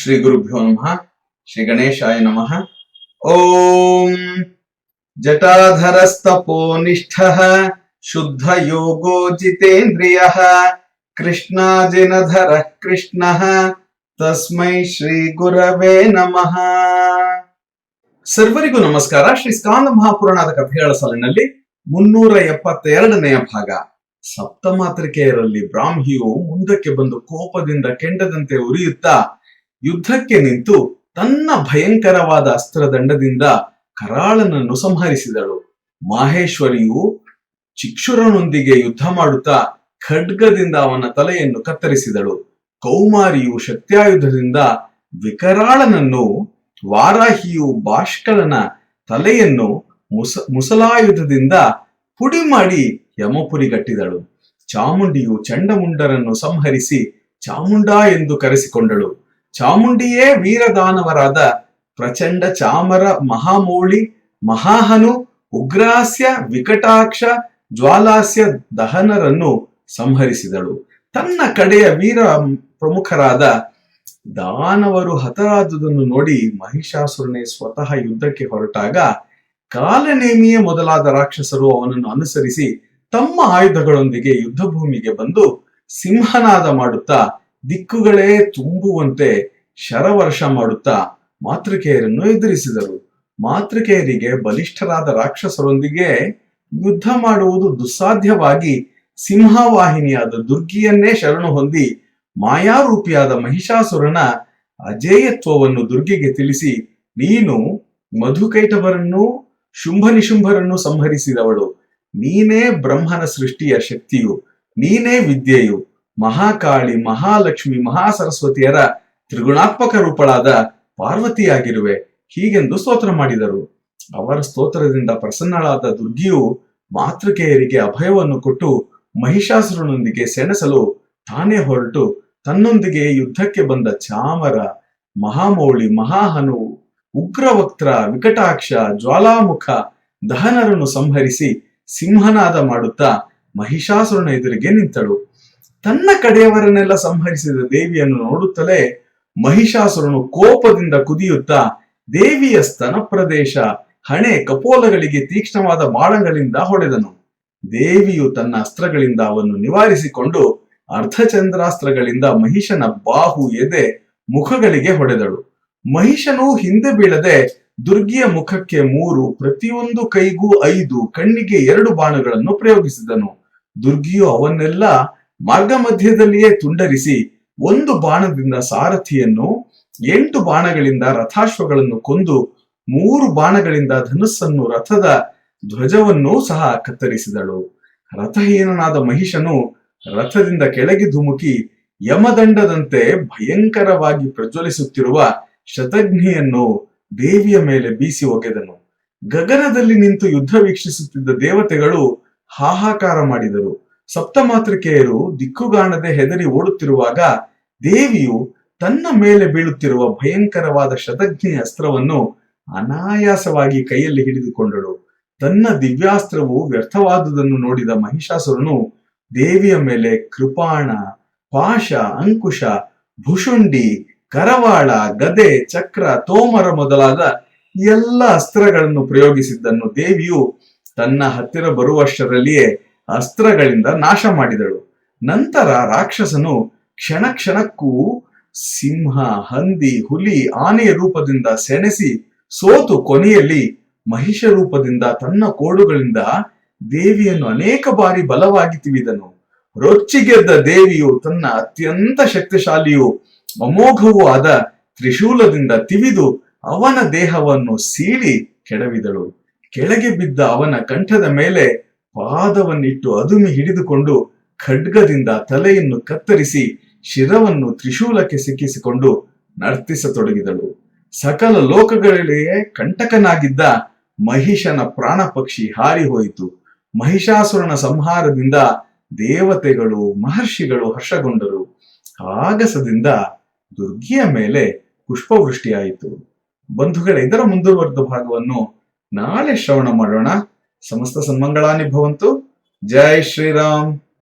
ಶ್ರೀ ಗುರುಭ್ಯೋ ನಮಃ, ಶ್ರೀ ಗಣೇಶಾಯ ನಮಃ. ಓಂ ಜಟಾಧರಸ್ತಪೋನಿಷ್ಠ ಶುದ್ಧ ಯೋಗೋ ಜಿತೇಂದ್ರಿಯ, ಕೃಷ್ಣಾಜಿನಧರ ಕೃಷ್ಣ, ತಸ್ಮೈ ಶ್ರೀ ಗುರವೇ ನಮಃ. ಸರ್ವರಿಗೂ ನಮಸ್ಕಾರ, ಶ್ರೀ ಸ್ಕಾಂದ ಮಹಾಪುರಾಣದ ಕಥೆಗಳ ಸಾಲಿನಲ್ಲಿ ಮುನ್ನೂರ ಎಪ್ಪತ್ತೆರಡನೆಯ ಭಾಗ. ಸಪ್ತಮಾತ್ರಿಕೆಯರಲ್ಲಿ ಬ್ರಾಹ್ಮಿಯು ಮುಂದಕ್ಕೆ ಬಂದು ಕೋಪದಿಂದ ಕೆಂಡದಂತೆ ಉರಿಯುತ್ತಾ ಯುದ್ಧಕ್ಕೆ ನಿಂತು ತನ್ನ ಭಯಂಕರವಾದ ಅಸ್ತ್ರದಂಡದಿಂದ ಕರಾಳನನ್ನು ಸಂಹರಿಸಿದಳು. ಮಾಹೇಶ್ವರಿಯು ಚಿಕ್ಷುರನೊಂದಿಗೆ ಯುದ್ಧ ಮಾಡುತ್ತಾ ಖಡ್ಗದಿಂದ ಅವನ ತಲೆಯನ್ನು ಕತ್ತರಿಸಿದಳು. ಕೌಮಾರಿಯು ಶಕ್ತ್ಯಾಯುಧದಿಂದ ವಿಕರಾಳನನ್ನು, ವಾರಾಹಿಯು ಬಾಷ್ಕಲನ ತಲೆಯನ್ನು ಮುಸ, ಮುಸಲಾಯುಧದಿಂದ ಪುಡಿ ಮಾಡಿ ಯಮಪುರಿಗಟ್ಟಿದಳು. ಚಾಮುಂಡಿಯು ಚಂಡಮುಂಡರನ್ನು ಸಂಹರಿಸಿ ಚಾಮುಂಡ ಎಂದು ಕರೆಸಿಕೊಂಡಳು. ಚಾಮುಂಡಿಯೇ ವೀರದಾನವರಾದ ಪ್ರಚಂಡ ಚಾಮರ ಮಹಾಮೂಳಿ, ಮಹಾಹನು ಉಗ್ರಾಸ್ಯ ವಿಕಟಾಕ್ಷ, ಜ್ವಾಲಾಸ್ಯ ದಹನರನ್ನು ಸಂಹರಿಸಿದಳು. ತನ್ನ ಕಡೆಯ ವೀರ ಪ್ರಮುಖರಾದ ದಾನವರು ಹತರಾದುದನ್ನು ನೋಡಿ ಮಹಿಷಾಸುರನೇ ಸ್ವತಃ ಯುದ್ಧಕ್ಕೆ ಹೊರಟಾಗ ಕಾಲನೇಮಿಯೇ ಮೊದಲಾದ ರಾಕ್ಷಸರು ಅವನನ್ನು ಅನುಸರಿಸಿ ತಮ್ಮ ಆಯುಧಗಳೊಂದಿಗೆ ಯುದ್ಧ ಭೂಮಿಗೆ ಬಂದು ಸಿಂಹನಾದ ಮಾಡುತ್ತಾ ದಿಕ್ಕುಗಳೇ ತುಂಬುವಂತೆ ಶರವರ್ಷ ಮಾಡುತ್ತಾ ಮಾತೃಕೆಯರನ್ನು ಎದುರಿಸಿದರು. ಮಾತೃಕೆಯರಿಗೆ ಬಲಿಷ್ಠರಾದ ರಾಕ್ಷಸರೊಂದಿಗೆ ಯುದ್ಧ ಮಾಡುವುದು ದುಸ್ಸಾಧ್ಯವಾಗಿ ಸಿಂಹವಾಹಿನಿಯಾದ ದುರ್ಗಿಯನ್ನೇ ಶರಣು ಹೊಂದಿ ಮಾಯಾರೂಪಿಯಾದ ಮಹಿಷಾಸುರನ ಅಜೇಯತ್ವವನ್ನು ದುರ್ಗಿಗೆ ತಿಳಿಸಿ ನೀನು ಮಧುಕೈಟವರನ್ನು ಶುಂಭ ನಿಶುಂಭರನ್ನು ಸಂಹರಿಸಿದವಳು. ನೀನೇ ಬ್ರಹ್ಮನ ಸೃಷ್ಟಿಯ ಶಕ್ತಿಯು, ನೀನೇ ವಿದ್ಯೆಯು. ಮಹಾಕಾಳಿ, ಮಹಾಲಕ್ಷ್ಮಿ, ಮಹಾಸರಸ್ವತಿಯರ ತ್ರಿಗುಣಾತ್ಮಕ ರೂಪಳಾದ ಪಾರ್ವತಿಯಾಗಿರುವೆ. ಹೀಗೆಂದು ಸ್ತೋತ್ರ ಮಾಡಿದರು. ಅವರ ಸ್ತೋತ್ರದಿಂದ ಪ್ರಸನ್ನಳಾದ ದುರ್ಗಿಯು ಮಾತೃಕೆಯರಿಗೆ ಅಭಯವನ್ನು ಕೊಟ್ಟು ಮಹಿಷಾಸುರನೊಂದಿಗೆ ಸೆಣಸಲು ತಾನೇ ಹೊರಟು. ತನ್ನೊಂದಿಗೆ ಯುದ್ಧಕ್ಕೆ ಬಂದ ಚಾಮರ, ಮಹಾಮೌಳಿ, ಮಹಾಹನು, ಉಗ್ರವಕ್ತ್ರ, ವಿಕಟಾಕ್ಷ, ಜ್ವಾಲಾಮುಖ ದಹನರನ್ನು ಸಂಹರಿಸಿ ಸಿಂಹನಾದ ಮಾಡುತ್ತಾ ಮಹಿಷಾಸುರನ ಎದುರಿಗೆ ನಿಂತಳು. ತನ್ನ ಕಡೆಯವರನ್ನೆಲ್ಲ ಸಂಹರಿಸಿದ ದೇವಿಯನ್ನು ನೋಡುತ್ತಲೇ ಮಹಿಷಾಸುರನು ಕೋಪದಿಂದ ಕುದಿಯುತ್ತಾ ದೇವಿಯ ಸ್ತನ ಪ್ರದೇಶ, ಹಣೆ, ಕಪೋಲಗಳಿಗೆ ತೀಕ್ಷ್ಣವಾದ ಬಾಣಗಳಿಂದ ಹೊಡೆದನು. ದೇವಿಯು ತನ್ನ ಅಸ್ತ್ರಗಳಿಂದ ಅವನ್ನು ನಿವಾರಿಸಿಕೊಂಡು ಅರ್ಧಚಂದ್ರಾಸ್ತ್ರಗಳಿಂದ ಮಹಿಷನ ಬಾಹು ಎದೆ ಮುಖಗಳಿಗೆ ಹೊಡೆದಳು. ಮಹಿಷನು ಹಿಂದೆ ಬೀಳದೆ ದುರ್ಗಿಯ ಮುಖಕ್ಕೆ ಮೂರು, ಪ್ರತಿಯೊಂದು ಕೈಗೂ ಐದು, ಕಣ್ಣಿಗೆ ಎರಡು ಬಾಣಗಳನ್ನು ಪ್ರಯೋಗಿಸಿದನು. ದುರ್ಗಿಯು ಅವನ್ನೆಲ್ಲ ಮಾರ್ಗ ಮಧ್ಯದಲ್ಲಿಯೇ ತುಂಡರಿಸಿ ಒಂದು ಬಾಣದಿಂದ ಸಾರಥಿಯನ್ನು, ಎಂಟು ಬಾಣಗಳಿಂದ ರಥಾಶ್ವಗಳನ್ನು ಕೊಂದು ಮೂರು ಬಾಣಗಳಿಂದ ಧನುಸ್ಸನ್ನು ರಥದ ಧ್ವಜವನ್ನೂ ಸಹ ಕತ್ತರಿಸಿದಳು. ರಥಹೀನನಾದ ಮಹಿಷನು ರಥದಿಂದ ಕೆಳಗೆ ಧುಮುಕಿ ಯಮದಂಡದಂತೆ ಭಯಂಕರವಾಗಿ ಪ್ರಜ್ವಲಿಸುತ್ತಿರುವ ಶತಘ್ನಿಯನ್ನು ದೇವಿಯ ಮೇಲೆ ಬೀಸಿ ಒಗೆದನು. ಗಗನದಲ್ಲಿ ನಿಂತು ಯುದ್ಧ ವೀಕ್ಷಿಸುತ್ತಿದ್ದ ದೇವತೆಗಳು ಹಾಹಾಕಾರ ಮಾಡಿದರು. ಸಪ್ತಮಾತೃಕೆಯರು ದಿಕ್ಕುಗಾಣದೆ ಹೆದರಿ ಓಡುತ್ತಿರುವಾಗ ದೇವಿಯು ತನ್ನ ಮೇಲೆ ಬೀಳುತ್ತಿರುವ ಭಯಂಕರವಾದ ಶತಘ್ನಿ ಅಸ್ತ್ರವನ್ನು ಅನಾಯಾಸವಾಗಿ ಕೈಯಲ್ಲಿ ಹಿಡಿದುಕೊಂಡಳು. ತನ್ನ ದಿವ್ಯಾಸ್ತ್ರವು ವ್ಯರ್ಥವಾದುದನ್ನು ನೋಡಿದ ಮಹಿಷಾಸುರನು ದೇವಿಯ ಮೇಲೆ ಕೃಪಾಣ, ಪಾಶ, ಅಂಕುಶ, ಭುಷುಂಡಿ, ಕರವಾಳ, ಗದೆ, ಚಕ್ರ, ತೋಮರ ಮೊದಲಾದ ಎಲ್ಲ ಅಸ್ತ್ರಗಳನ್ನು ಪ್ರಯೋಗಿಸಿದ್ದನ್ನು ದೇವಿಯು ತನ್ನ ಹತ್ತಿರ ಬರುವಷ್ಟರಲ್ಲಿಯೇ ಅಸ್ತ್ರಗಳಿಂದ ನಾಶ ಮಾಡಿದಳು. ನಂತರ ರಾಕ್ಷಸನು ಕ್ಷಣ ಕ್ಷಣಕ್ಕೂ ಸಿಂಹ, ಹಂದಿ, ಹುಲಿ ಆನೆಯ ರೂಪದಿಂದ ಸೆಣಸಿ ಸೋತು ಕೊನೆಯಲ್ಲಿ ಮಹಿಷ ರೂಪದಿಂದ ತನ್ನ ಕೋಡುಗಳಿಂದ ದೇವಿಯನ್ನು ಅನೇಕ ಬಾರಿ ಬಲವಾಗಿ ತಿವಿದನು. ರೊಚ್ಚಿಗೆದ್ದ ದೇವಿಯು ತನ್ನ ಅತ್ಯಂತ ಶಕ್ತಿಶಾಲಿಯು ಅಮೋಘವೂ ಆದ ತ್ರಿಶೂಲದಿಂದ ತಿವಿದು ಅವನ ದೇಹವನ್ನು ಸೀಳಿ ಕೆಡವಿದಳು. ಕೆಳಗೆ ಬಿದ್ದ ಅವನ ಕಂಠದ ಮೇಲೆ ಪಾದವನ್ನಿಟ್ಟು ಅದುಮಿ ಹಿಡಿದುಕೊಂಡು ಖಡ್ಗದಿಂದ ತಲೆಯನ್ನು ಕತ್ತರಿಸಿ ಶಿರವನ್ನು ತ್ರಿಶೂಲಕ್ಕೆ ಸಿಕ್ಕಿಸಿಕೊಂಡು ನರ್ತಿಸತೊಡಗಿದಳು. ಸಕಲ ಲೋಕಗಳಲ್ಲಿಯೇ ಕಂಟಕನಾಗಿದ್ದ ಮಹಿಷನ ಪ್ರಾಣ ಪಕ್ಷಿ ಹಾರಿ ಮಹಿಷಾಸುರನ ಸಂಹಾರದಿಂದ ದೇವತೆಗಳು, ಮಹರ್ಷಿಗಳು ಹರ್ಷಗೊಂಡರು. ಆಗಸದಿಂದ ದುರ್ಗಿಯ ಮೇಲೆ ಪುಷ್ಪವೃಷ್ಟಿಯಾಯಿತು. ಬಂಧುಗಳ, ಇದರ ಮುಂದುವರೆದ ಭಾಗವನ್ನು ನಾಳೆ ಶ್ರವಣ ಮಾಡೋಣ. సమస్త సన్మంగళాన్ని భవంతు. జై శ్రీరామ్.